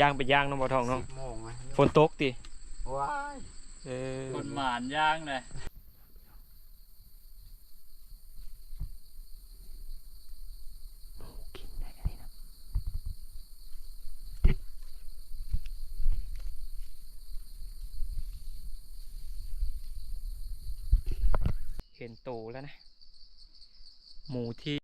ย่างเป็นย่างเน้องบ่ทองเนาะสิบโมงไหมฝนตกติว้ายเออคนหมานย่างเลยเห็นโตแล้วนะ หมูที่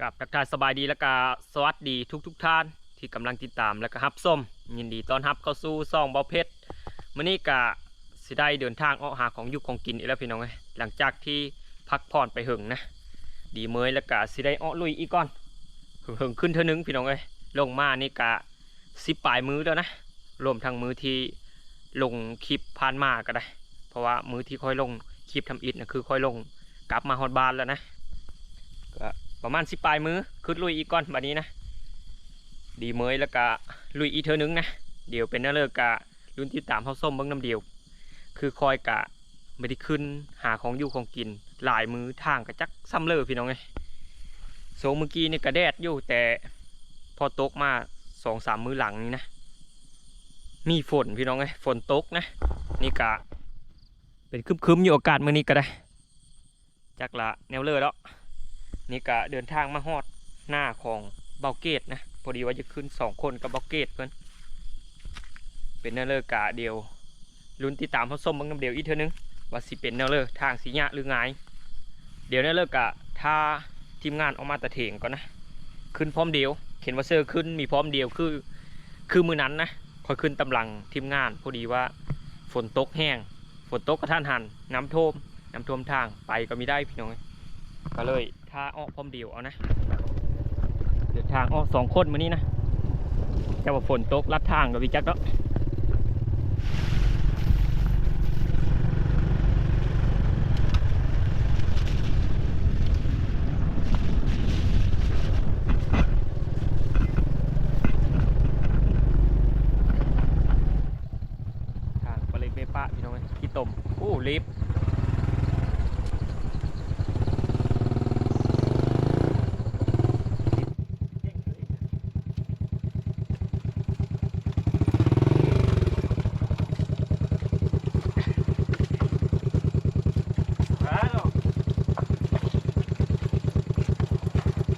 กับทักทายสบายดีแล้วก็สวัสดีทุกทุกท่านที่กำลังติดตามแล้วก็ฮับส้ม ยินดีต้อนรับเข้าสู่ซ่องเบาเพชรมื้อนี้กะสิได้เดินทางออกหาของอยู่ของกินอีกแล้วพี่น้องเอ้ยหลังจากที่พักผ่อนไปหึงนะ ดีเมยแล้วก็สิได้ออกลุยอีกก่อนหึงขึ้นเท่านึงพี่น้องเอ้ยลงมานี่กะสิปลายมือแล้วนะรวมทั้งมือที่ลงคลิปผ่านมาก็ได้ เพราะว่ามือที่ค่อยลงคลิปทำอิฐนะคือค่อยลงกลับมาฮอดบ้านแล้วนะก็ ประมาณสิปลายมือขึ้นลุยอีกก่อนแบัดนี้นะ ดีเมยแล้วก็ลุยอีเธอนึงนะ เดี๋ยวเป็นนั่นเลยกกะรุ่นที่ตามเขาส้มเบิ้งน้ำเดียว คือคอยกะไม่ได้ขึ้นหาของอยู่ของกิน หลายมือทางกะจักซ้ำเลยพี่น้องไงโซงเมื่อกี้นี่กระแดดอยู่แต่พอตกมาสองสามมือหลังนี้นะ มีฝนพี่น้องไงฝนตกนะ นี่กะเป็นคึมๆอยู่อากาศมื่อนี้ก็ได้ จักละแนวเลยแล้ว นี่ก็เดินทางมาฮอดหน้าของเบาเกตนะพอดีว่าจะขึ้นสองคนกับเบาเกตเพื่อนเป็นแนวเลอกะเดียวลุ้นติดตามเขาส้มบางน้ำเดียวอีกเท่านึงว่าสิเป็นแนวเลอทางสีหยะหรือไงเดี๋ยวแนวเลอกะถ้าทีมงานออกมาตะเถงก่อนนะ ขึ้นพร้อมเดียวเห็นว่าเซอร์ขึ้นมีพร้อมเดียวคือ คือมือนั้นนะคอยขึ้นตำลังทีมงานพอดีว่าฝนตกแห้งฝนตกกระท่านหันน้ำท่วมน้ำท่วมทางไปก็ไม่ได้พี่น้องก็เลย ถ้าออกพร้อมเดียวเอานะเดินทางออกสองคนมานี่นะจะว่าฝนตกลัดทางกับวิจักแล้วทางไปเลยเบปะพี่น้องเอ้ยที่ตมโอ้ลิฟต์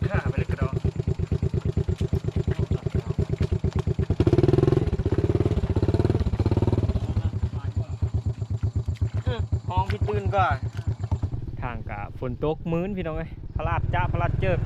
ข้าไปเลยกระดองห้องพี่ตื่น ก็ทางกะฝนตกมื้นพี่น้องเอ้ยพลาดจ้าพลาดเจิด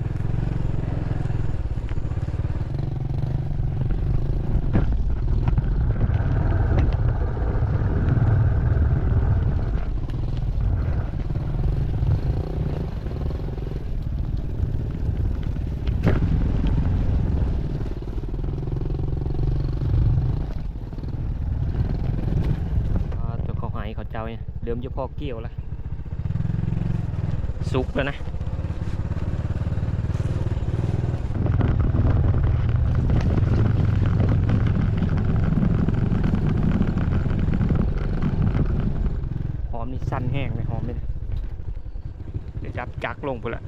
อ่าตัวเขาหายเขาเจ้าเนี่ยเดิมจะพอเกี่ยวแล้ว สุกแล้วนะหอมนี่สั้นแห้งเลยหอมเลยเดี๋ยวจับจักลงไปละ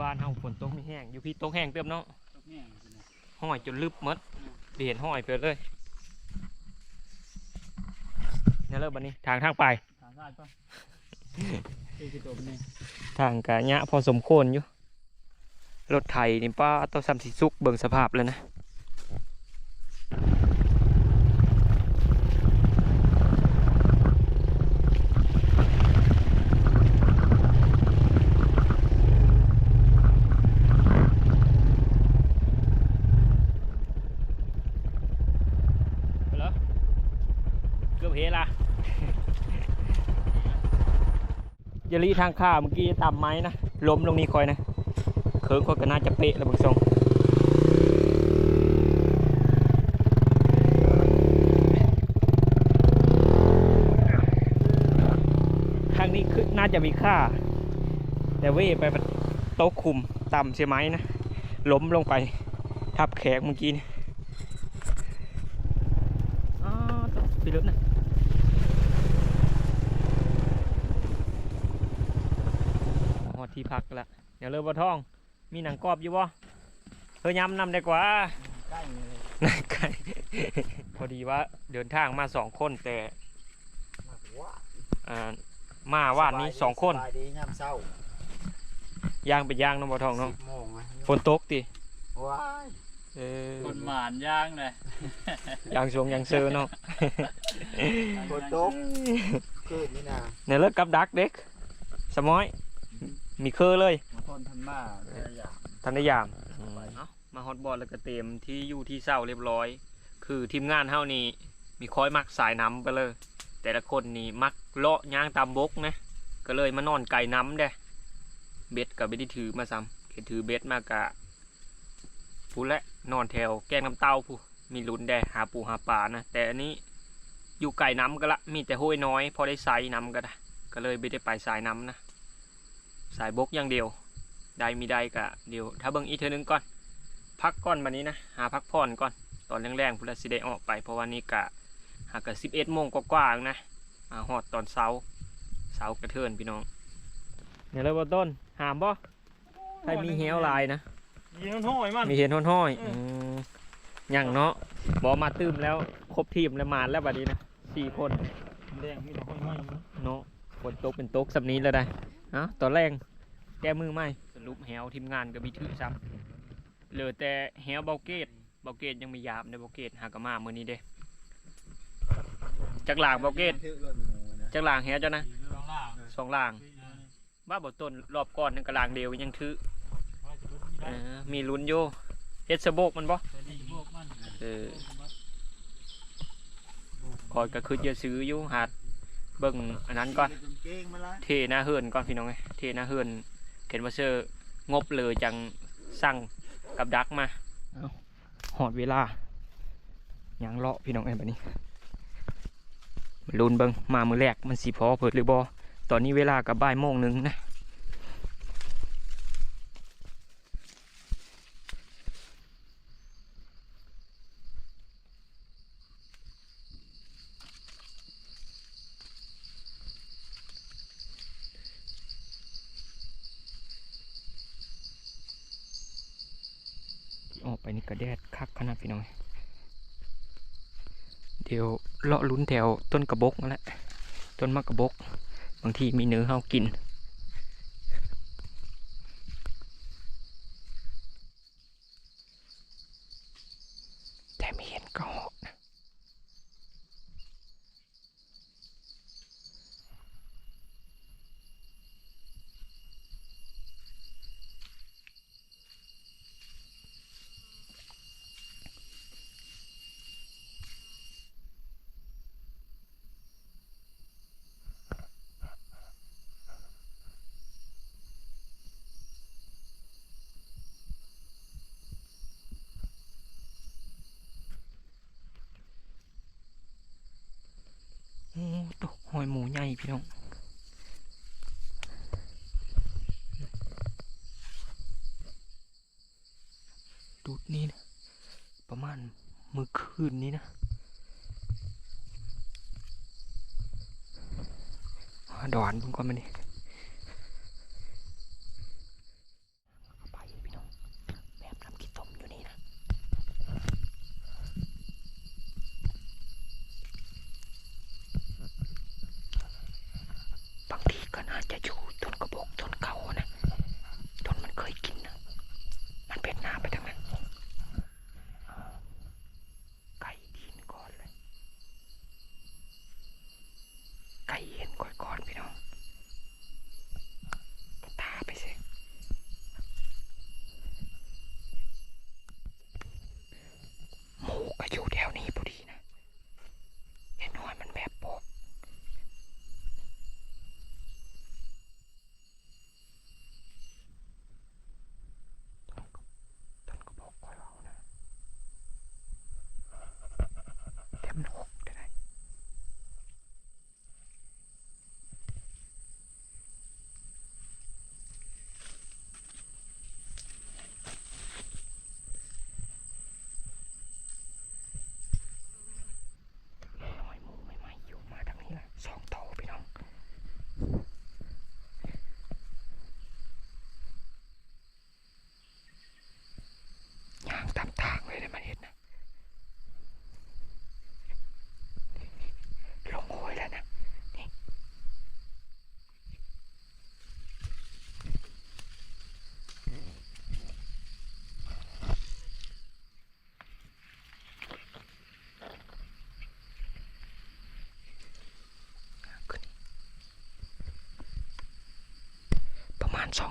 บ้านเฮาฝนตกไม่แห้งอยู่พี่ตกแห้งเติมเนาะห้อยจนลึบหมดเดียนห้อยไปเลย เนี่ยเลิกบันนี้ ทางทางไปทางซ้ายป่ะคือคือตัวมันนี่ทางกะยะพอสมควรอยู่รถไถนี่ป้าต้องซ้ำสีสุกเบิ่งสภาพเลยนะ ไปแล้วเกือบเฮละยลีทางข้าเมื่อกี้ตามไม้นะล้มลงนี้คอยนะเคิร์งก็น่าจะเป๊ะแล้วเบางทรงทางนี้คือน่าจะมีค่า แต่เว่ไปมันโต๊ะคุมต่ำเสียไหมนะล้มลงไปทับแขกเมื่อกี้นี่ รถนะ หอดที่พักละเดี๋ยวเริ่มบ่ท้อง มีหนังกรอบอยู่บ่เธอยำนำได้กว่าใกล้เลยนายไก่พอดีว่าเดินทางมาสองคนแต่มากว่าอ่ามาว่านนี้สองคนสบายดียามเช้าย่างเป็นย่างเน้องบ่ทองเนาะสิบโมงนะฝนตกติว้ายเออคนหมานย่างเลยย่างสวงย่างเซอร์เนาะฝนตกคืนนี่นะเนี่ยเลิกกับดักเด็กสมอย มีเคอเลยมาทนทันมาแต่ละอย่างทันได้ยามมาฮอตบอลแล้วก็เต็มที่อยู่ที่เศร้าเรียบร้อย คือทีมงานเฮานี่มีคอยมักสายน้ำไปเลย แต่ละคนนี่มักเลาะย่างตามบกนะก็เลยมานอนไก่น้ำเด้เบ็ดกับไม่ได้ถือมาซ้ำเห็นถือเบ็ดมากะพูดและนอนแถวแกงน้ำเต้าผู้มีลุ้นได้หาปูหาปลานะแต่อันนี้อยู่ไก่น้ำก็ละมีแต่ห้วยน้อย พอได้ใส่น้ำก็ได้ก็เลยไม่ได้ไปสายน้ำนะ สายบกอย่างเดียว ได้มีได้กะเดียว ถ้าเบิ่งอีกเทอนึงก่อน พักก่อนวันนี้นะ หาพักผ่อนก่อน ตอนแรงๆพุทธสิได้ออกไป เพราะวันนี้กะหากะสิบเอ็ดโมงกว่าๆนะมาหอดตอนเช้าเช้ากระเทินพี่น้องเนี่ยเลยว่าต้นหามบ่ใครมีเหี้ยวลายนะยิงห้อยมันมีเห็นห้อยๆอืมอย่างเนาะบอกมาตื้มแล้วครบทีมแล้วมาแล้วบัดนี้นะสี่คนแดงมีแต่ห้อยไม้เนาะฝนตกเป็นตกสับนี้แล้วได้ เอ้าตอนแรกแก้มือไหมสรุปแหวทีมงานก็มีถือซ้ำเหลือแต่แหวเบาเกตเบาเกตยังมียามในเบาเกตหากมามือนี้เด้จากหลางเบาเกตจากหลางแหวเจ้านะสองหลางบ้าบ่ต้นรอบก่อนนึงกะลางเดียวยังถือมีลุ้นโยเฮ็ดสะโบกมันบ่เออคอยก็คือจะซื้ออยู่หาด เบิ่งอันนั้นก่อน เทหน้าเฮือนก่อนพี่น้องไงเทหน้าเฮือนเขียนว่าเชอร์งบเลยจังสั่งกับดักมาหอดเวลายังเลาะพี่น้องไอ้แบบนี้ลุนเบิงมามือแรกมันสีพอเผิดหรือบอตอนนี้เวลากับบ่ายโมงหนึ่งนะ ที่ออกไปนี่กระแดดคักขนาดพี่น้อง เดี๋ยว เลาะลุ้นแถวต้นกระบกนั่นแหละต้นมะกระบก บางทีมีเนื้อเฮากิน แต่ไม่เห็นกระหอกนะ โอ้ตกหอยหมูใหญ่ พี่น้องจุดนี้นะประมาณมือคืนนี้นะดอนเพิ่งก้อนมานี่ สอ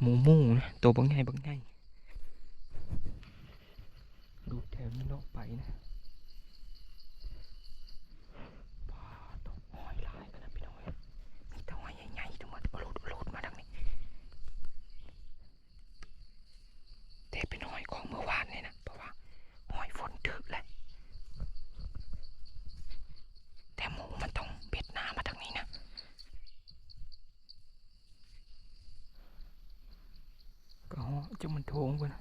หมูหมูนะตัวบังไงบังไงดูแถวนี้เลาะไปนะปลาตัวหอยลายกันนะพี่น้อยมีแต่หอยใหญ่ๆทั้งหมดบรูดบรูดมาทางนี้ แต่เป็นหอยของเมื่อวานเนี่ยนะเพราะว่าหอยฝนถึกแหละแต่หมูมันต้องเบ็ดหน้ามาทางนี้นะก็ จะมันโถงไปน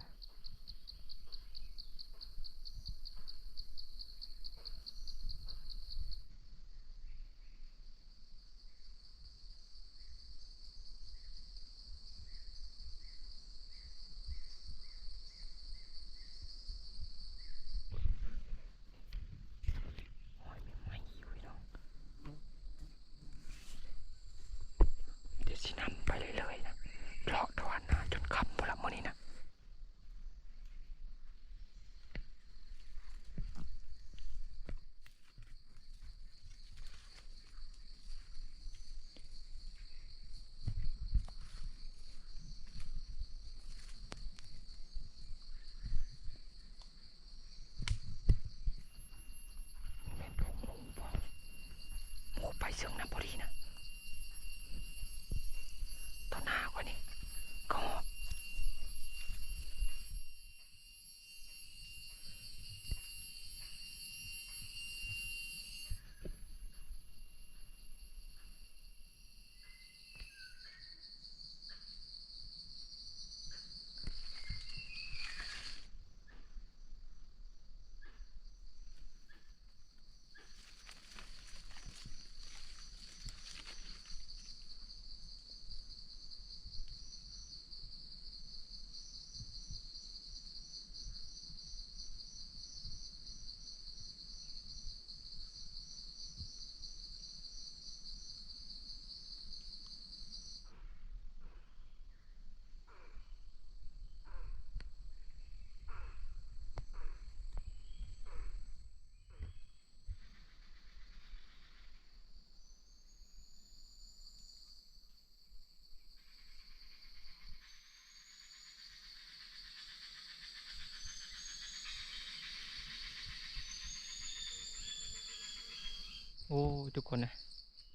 โอ้ทุกคนนะ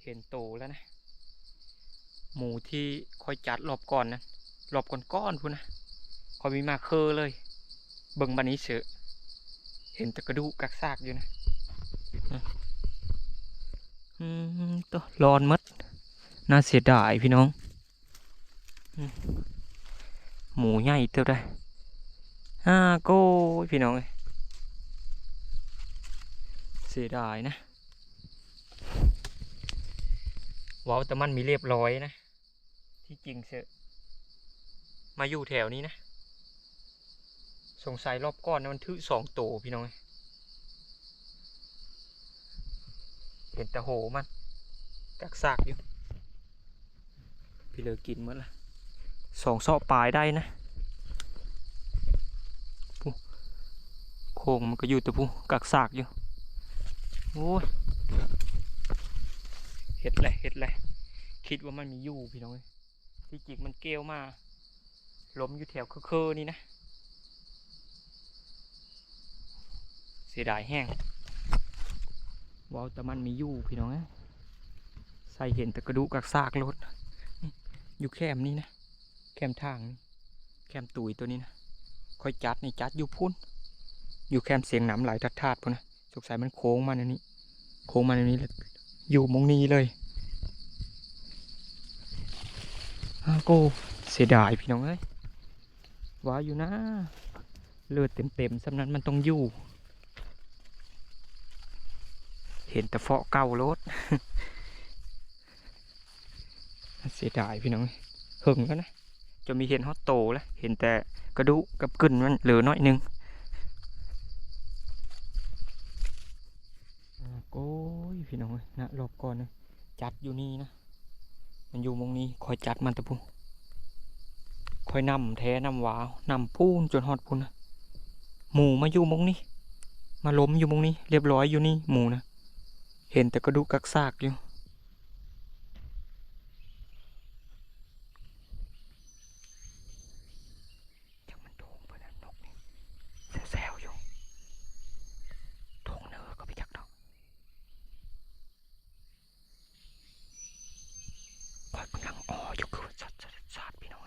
เห็นโตแล้วนะ หมูที่คอยจัดรอบก่อนนะรอบก่อนก้อนพูนนะคอยมีมาเคอเลยเบิ่งบันนี้เสือเห็นต่กระดูกกักซากอยู่นะอืมตัวร้อนมัดน่าเสียดายพี่น้องหมูใหญ่เท่าได้อ่าโก้พี่น้องเอ้ยเสียดายนะเว้าวแต่มันมีเรียบร้อยนะ ที่จริงเสอะมาอยู่แถวนี้นะ สงสัยรอบก้อนนะมันถือสองโตพี่น้องเห็นแต่โหมันกักซากอยู่ พี่เลอกินเมื่อละสองเสาะปลายได้นะโค้งมันก็อยู่แต่ผู้กักซากอยู่ โอ้ย เห็ดเลยเห็ดเลยคิดว่ามันมีอยู่พี่น้องเอ้ยที่จริงมันเกลียวมาล้มอยู่แถวเคอนี่นะ เสียดายแห้งว้าวแต่มันมีอยู่พี่น้องเอ้ยใส่เห็นแต่กระดูกกักซากรถอยู่แคมนี้นะ แคมทางนี่แคมตุยตัวนี้นะคอยจัดนี่จัดอยู่พุ่นอยู่แคมเสียงหนำไหลทัดทาดพุ่นนะสงสัยมันโค้งมาในนี้ โค้งมาในนี้เลย อยู่มงนี้เลยอ้าโกเสียดายพี่น้องเอ้ยว่าอยู่นะ เลือดเต็มๆสำนั้นมันต้องอยู่ เห็นแต่เฟาะเก่ารถเสียดายพี่น้องหึงแล้วนะจะมีเห็นฮอตโตแล้วเห็นแต่กระดูกกับกึ่นมันเหลือน้อยนึง อ่าโก้ยพี่ นะรอบก่อนนะจัดอยู่นี่นะ มันอยู่มงนี้คอยจัดมันตะพูคอยนำแท้นำหวาวนำพูนจนหอดพูนนะหมูมาอยู่มงนี้ มาล้มอยู่มงนี้ เรียบร้อยอยู่นี่หมูนะ เห็นแต่กระดูกกักซากอยู่จังมันโถงไปนะนกนี่แซวๆอยู่โถงเนอก็ไปจักดอก คอยกำลังอ๋ออยู่คือสัตว์สัตว์สัตว์พี่น้อง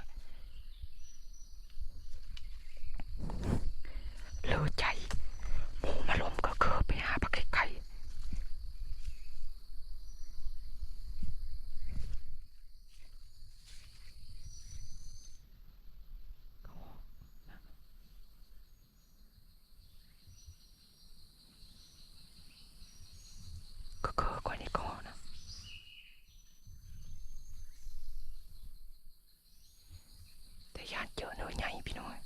เลือใจหมูมาล้มก็คือไปหาปลาไก่ก็คือก่อนนี่ก่อนนะ แต่ยานเจอเนื้อใหญ่พี่น้อย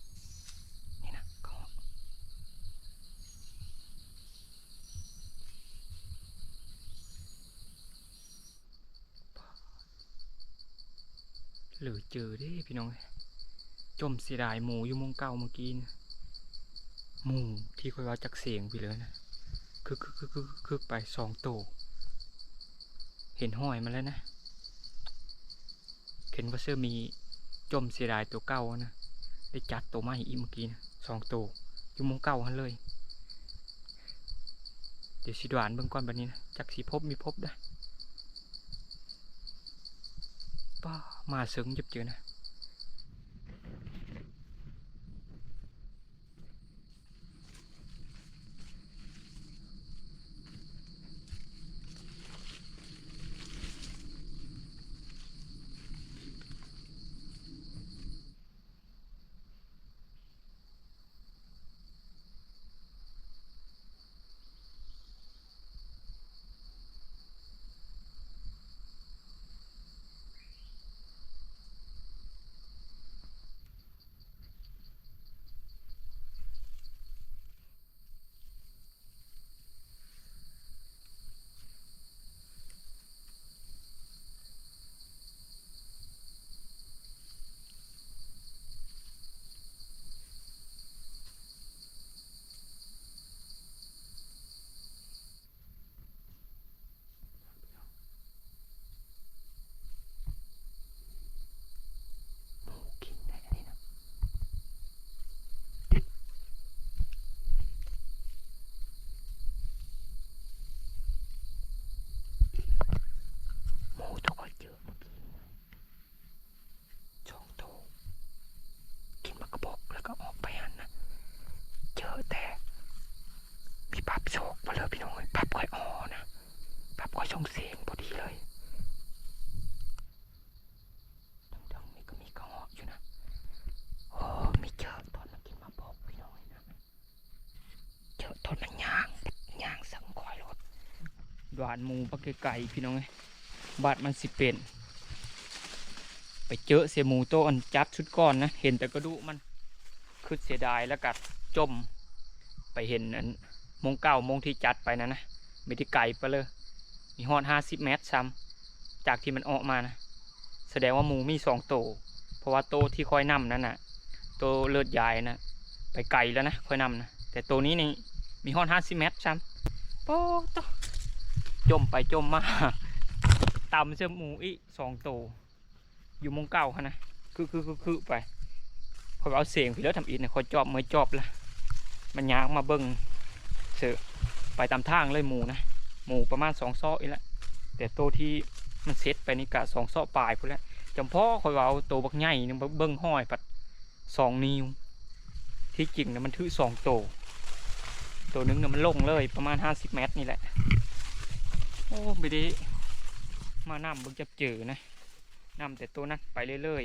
นี่นะก็ หรือเจอด้พี่น้อง จมเสียดายหมูอยู่มงเก่าเมื่อกี้นะหมูที่คอยว่าจักเสียงไปเลยนะคือคือคือคือคือไปสองโตวเห็นห้อยมาแล้วนะเห็นว่าเสื้อมีจมเสียดายตัวเก่านะได้จัดตัวใหม่อีกเมื่อกี้นะสองตัวอยู่มุมเก่าหันเลย เดี๋ยวสิดวานเบิ่งก่อนบัดนี้นะจักสีพบมีพบได้ป้า มาซึ้ง giúp จือนะ อช่องเสียงพอดีเลยดังๆนี่ก็มีกระหอกอยู่นะ โอ้มีเจอตอนมากินมาบอกพี่น้องนะ เจอตอนมันย่างย่างสังคอยรถด่านมูปักไก่พี่น้องไงบาดมันสิเป็น ไปเจอเสียมูโตอันจับชุดก้อนนะ เห็นแต่กระดูมันคือเสียดายแล้วกัดจมไปเห็นอันมงเก้ามงที่จัดไปนะนะไม่ที่ไก่ไปเลย มีฮอดห้าสิบเมตรซ้ำจากที่มันออกมานะแสดงว่าหมูมีสองโตวเพราะว่าโตวที่คอยนำนั่นน่ะ โตวเลือดใหญ่นะไปไกลแล้วนะคอยนำนะแต่ตัวนี้นี่มีฮอดห้าสิบเมตรซ้ำโป๊ะโตจมไปจมมาตำเสื้อหมูอีกสองโตวอยู่มงเก้าค่ะนะคือคือคือคือไปคอยเอาเสียงพี่แล้วทำอีกนะคอยจอบเมื่อจอบละมันยางมาเบิ้งเสือไปตามทางเลยหมูนะ หมูประมาณสองซอกอีกแล้วแต่ตัวที่มันเซ็ตไปนี่กะสองซอกปลายพุ่นแล้วจำพ่อคอยว่าเอาตัวบักใหญ่นึงเบิ้งห้อยปัดสองนิ้ว ที่จริงนะมันถือสองตัวตัวนึงเนะมันลงเลยประมาณห้าสิบเมตรนี่แหละ โอ้ไม่ได้มานำเบิ่งจับเจอนะนำแต่ตัวนั้นไปเรื่อย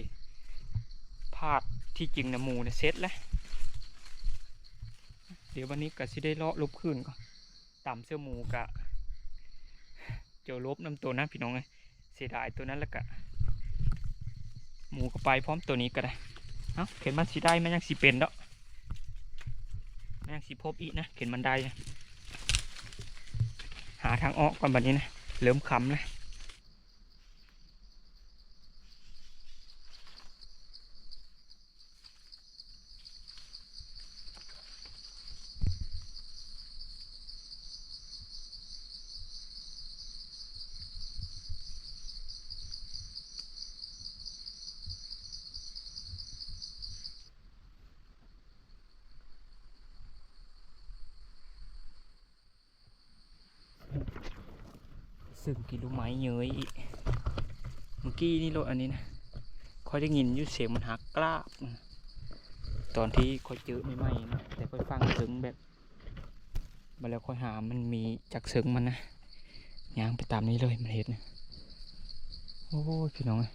ๆพลาดที่จริงนะหมูเนี่ยเซ็ตแล้วเดี๋ยววันนี้ก็สิได้เลาะลบขึ้นก่อนต่ำเสื้อหมูกะ เจะลบน้ำตัวนะพี่น้องเลยเสียดายตัวนั้นแล้วกะหมูก็ไปพร้อมตัวนี้ก็ได้เอ้าเข็นมันสีได้มันยังสีเป็นเนาะมันยังสีพบอีกนะเข็นมันได้นะหาทางออกก่อนแบบนี้นะเริ่มคำเล ซึ่งกินลูกไม้เยยอีกเมื่อกี้นี่รถอันนี้นะคอยได้ยินยุ่เสียงมันหักกล้าบตอนที่คอยเจอไม่ไหมๆนะแต่คอยฟังเสียงแบบมาแล้วคอยหามันมีจากเสียงมันนะย่างไปตามนี้เลยมันเห็นนะโอ้ยพี่น้องเอ้ย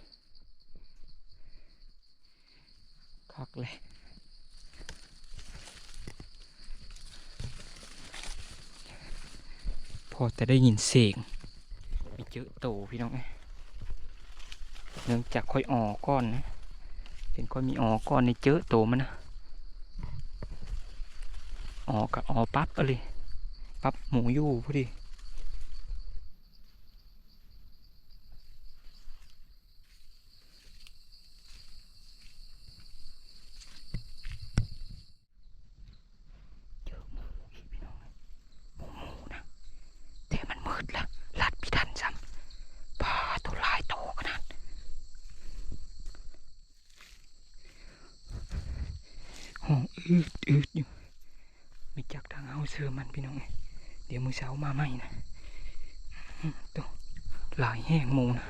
คักเลยพอจะได้ยินเสียง ไปเจอโตพี่น้องเอ้ยเนื่องจากค่อยออกก้อนนะเห็นค่อยมีออกก้อนในเจอโตมันนะออกกับออปั๊บเอาเลยปั๊บหมูยู่พอดีเจอหมูอีกพี่น้องเอ้ยหมูหมูนะ แต่มันมืดละลัดพี่ทันซ้ำพาตัวลายโตขนาดห้องอืดอืดอยู่ไม่จักทางเอาเสือมันพี่น้องเอ้ย เดี๋ยวมือเช้ามาใหม่นะตัวลายแห้งหมูนะ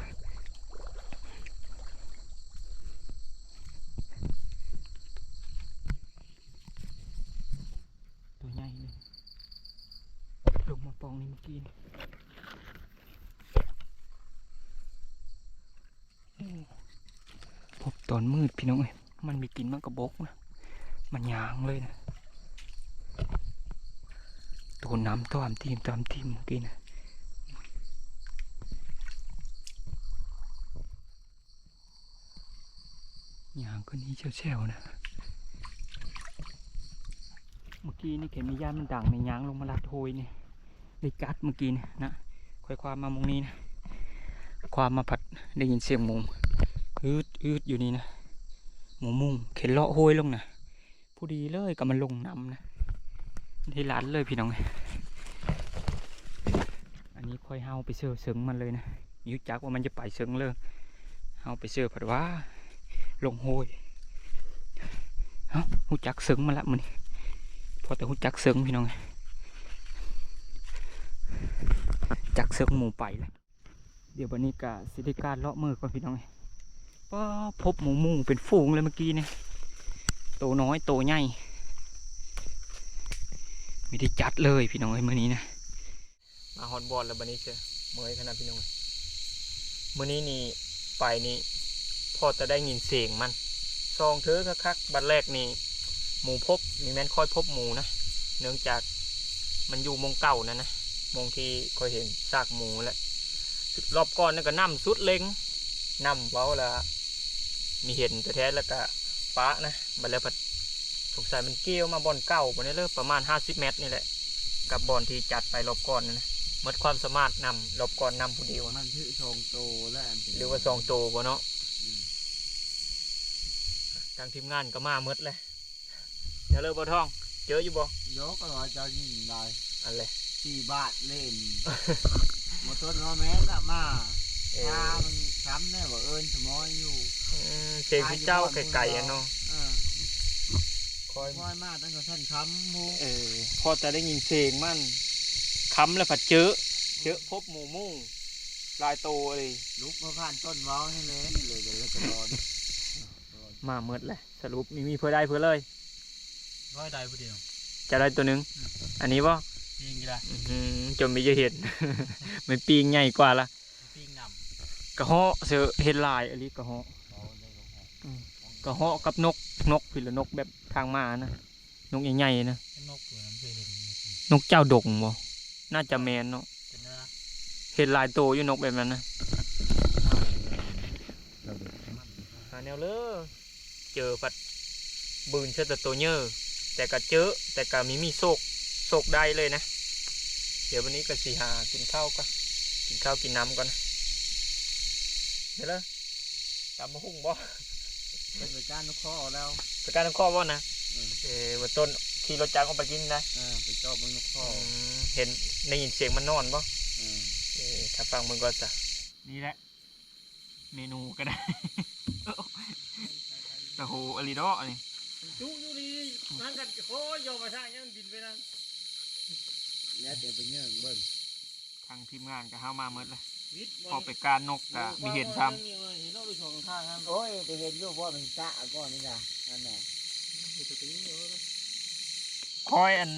ตัวใหญ่เลยลงมาปองนี่เมื่อกี้นี่พบตอนมืดพี่น้องเอ้ยมันมีกลินมันกระบกนะ มันยางเลยนะ น้ำตามทีมตามทีมเมื่อกี้นะยางก็นี้เชี่ยวๆนะ เมื่อกี้นี่เข็มม่ย่านมันดังในยางลงมาลัดโหยนี่ได้กัดเมื่อกี้นี่นะค่อยความมามงนี้นะความมาผัดได้ยินเสียงหมูอืดอืดอยู่นี่นะหมูมุงเข็นเลาะโหยลงนะผู้ดีเลยกับมันลงน้ำนะ ที่ร้านเลยพี่น้อง อันนี้ค่อยเฮาไปเสือเสิงมันเลยนะยุจักว่ามันจะไปเสิงเลยเฮาไปเสือผัดว่าลงโหยเอ้าหูจักเสิงมาละมันพอแต่หูจักเสิงพี่น้องจักเสิงหมูไปเลยเดี๋ยววันนี้กะสิได้การเลาะมือก่อนพี่น้องป้าพบหมูมูเป็นฝูงเลยเมื่อกี้เนี่ยโตน้อยโตใหญ่ ไม่ได้จัดเลยพี่น้องเอ้ยมื่อนี้นะมาฮอนบอลแล้วบันนี้เชียเมื่อยขนาดพี่น้องมื่อนี้นี่ไปนี่พอจะได้ยินเสียงมันซองเธอคักๆบัดแรกนี่หมูพบมีแม่นค่อยพบหมูนะเนื่องจากมันอยู่มงเก่านะนะมงที่คอยเห็นซากหมูแหละรอบก่อนนั่นก็น้ำสุดเล็งน้ำเว้าละมีเห็นแต่แท้แล้วก็ฟ้านะบัดแล้วผัด สงสัยมันเกี่ยวมาบอนเก่าบนนี้เลยประมาณ 50 เมตรนี่แหละ กับบอลที่จัดไปรอบก่อนนั่นนะหมดความสามารถนำรอบก่อนนำผู้เดียวมันชื่อชงโตแล้วอันเป็นหรือว่าสองตัวบ่เนาะทางทีมงานก็มาหมดเลยเดี๋ยวเลยบ่ท่อง เจออยู่บ่ยกก็ว่าเจะยิงได้อันเลยสี่บาทเล่นหมดต้นว่าแม่นละมาเอถ้าอมันช้ำแน่ว่าเอิญสมอยอยู่อืมเสียงพี่เจ้าไก่ๆอะเนาะเออ คอยคอยมาตั้งแต่ท่านค้ำหมูเออพอจะได้ยินเสียงมันค้ำแล้วผัดเจอเจอพบหมูมุ่งลายโตเลยลุกมาผ่านต้นเว้าให้เลยเลยก็เลยจะรอนมาเมดเลยสรุปมีมีเพื่อได้เพื่อเลยร้อยใดผู้เดียวจะได้ตัวหนึง อันนี้บ่ปิ้งกี่ละอื้อหือจนไม่จะเห็นมันปีงใหญ่กว่าละปิ้งนกระเหาะเสือเห็นลายอันนี้กระเหาะำเอาได้ก็พอก ระเหาะกับนกนกพี่ละนกแบบทางมานะนกใหญ่ๆนะเป็นนกตัวนั้นเคยเห็นนกมันนกเจ้าดงบ่น่าจะแมนเนาะเป็นเนื้อเห็นลายโตอยู่นกแบบนั้นนะหาแนวเลยเจอปัดบืนเชตตัวเยอะแต่ก็เจอแต่ก็มีมีโศกโศกได้เลยนะ เดี๋ยววันนี้ก็สีหากินข้าวก็กินข้าวกินน้ำก่อนนะเดี๋ยวเลยตามมาหุ่งบ่ เป็นไปการนกข้อแล้วไปการน้ำข้อบ่นะอืมเออวันต้นขี่รถจักรออกไปกินนะเออไปจอบมึงนกข้อมเห็นได้ยินเสียงมันนอนบ่เออเออถ้าฟังมึงก็จะนี่แหละเมนูก็ได้ตะโหอลิโดอันนี้จุอยู่ดีนั่งกันโอ้ยยอมมาทางยังบินไปนั่นแล้วเดี๋ยวไปเงี้ยเบิ้งทางทีมงานก็เข้ามาเมดเลยวิทย์ พอไปการนกก็มีเห็นทเห็นนกดูสองข้างครับโอ้ยไปเห็นอยู่ว่ามันกะก่อนนี่จ้ะนั่นแหละำคอยอัน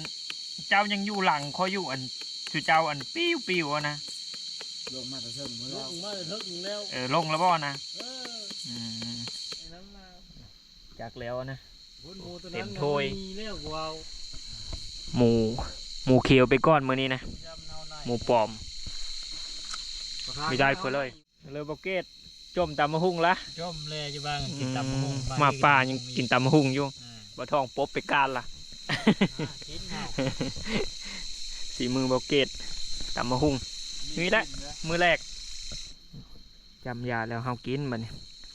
เจ้ายังอยู่หลังคอยอยู่อันสุเจ้าอันปิ้วปิ้วอะนะลงมาแต่เชิงมือลแล้วงมาเลยทึกแล้วเออลงแล้วบ่นะเอออืมไอ้นั้นมาจากแล้วนะคุณหมูตัวเต็นั้นมถ้วยมีเลี้ยวกวาวหมูหมูเคียวไปก้อนมือนี้นะยำเนาในหมูปลอม ไม่ได้เพื่อเลยเลยบอกเกตจมตำมะฮุ่งละจมเลยจะบ้างกินตำมะฮุ่งมาป่ายังกินตำมะฮุ่งอยู่อ่าบ่ทองปบไปการละกินเอาสีมือบอกเกตตำมะฮุ่งนี่แหละมือแรกจำยาแล้วเฮากินบัดนี้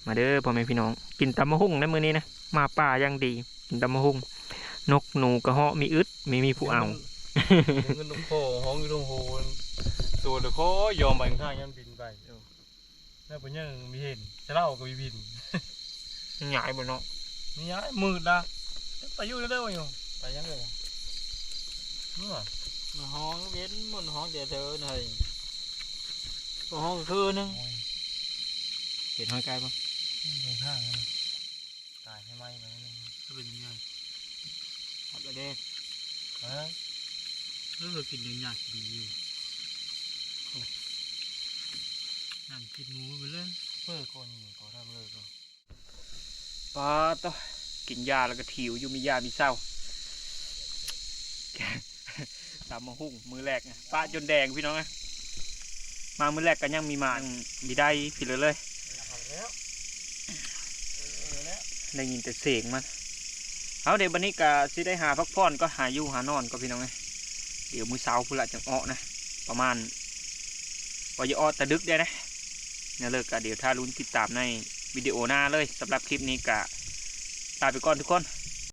มาเด้อพ่อแม่พี่น้อง กินตำมะฮุ่งในมื้อนี้นะมาป่ายังดี กินตำมะฮุ่งนกหนูกระเหาะมีอึดมีมีผู้เอาเงินลูกโคห้องอยู่ลูกโค ตัวเด็กโคยอมไปข้างยันบินไปเออแล้วเป็นยังมีเห็นจะเล่าก็มีบินหงายบ่เนาะนี่ยมืดละไปอยู่ได้ไหมอยู่ไปยังเลยนู่นมันห้องเว้นมันห้องเดี๋ยวเธอหน่อยก็ห้องคือนึงเห็นห้อยไกลบ่ตรงข้างนะตายให้ไหมไปนึงก็เป็นยังไงครับเด้อฮะก็คือกินยังยากดีอยู่ นั่งกินหมูไปเลยเพื่อคนอยู่ก็ทำเลยก็ปาต่อกินยาแล้วก็ถิวอยู่มียามีเศร้าตามมาหุ่งมือแรกป้าจนแดงพี่น้องนะมามือแรกก็ยังมีมามีได้พี่เลยเลยได้ยินแต่เสียงมันเอาเดี๋ยววันนี้ก็สิได้หาพักผ่อนก็หาอยู่หานอนก็พี่น้องไงเดี๋ยวมือเสาร์พุ่นละจังอ้อนะ ประมาณว่าจะอ้อแต่ดึกได้นะ เนี่ยเลิกก็เดี๋ยวถ้าลุ้นติดตามในวิดีโอหน้าเลยสำหรับคลิปนี้ก็ลาไปก่อนทุกคน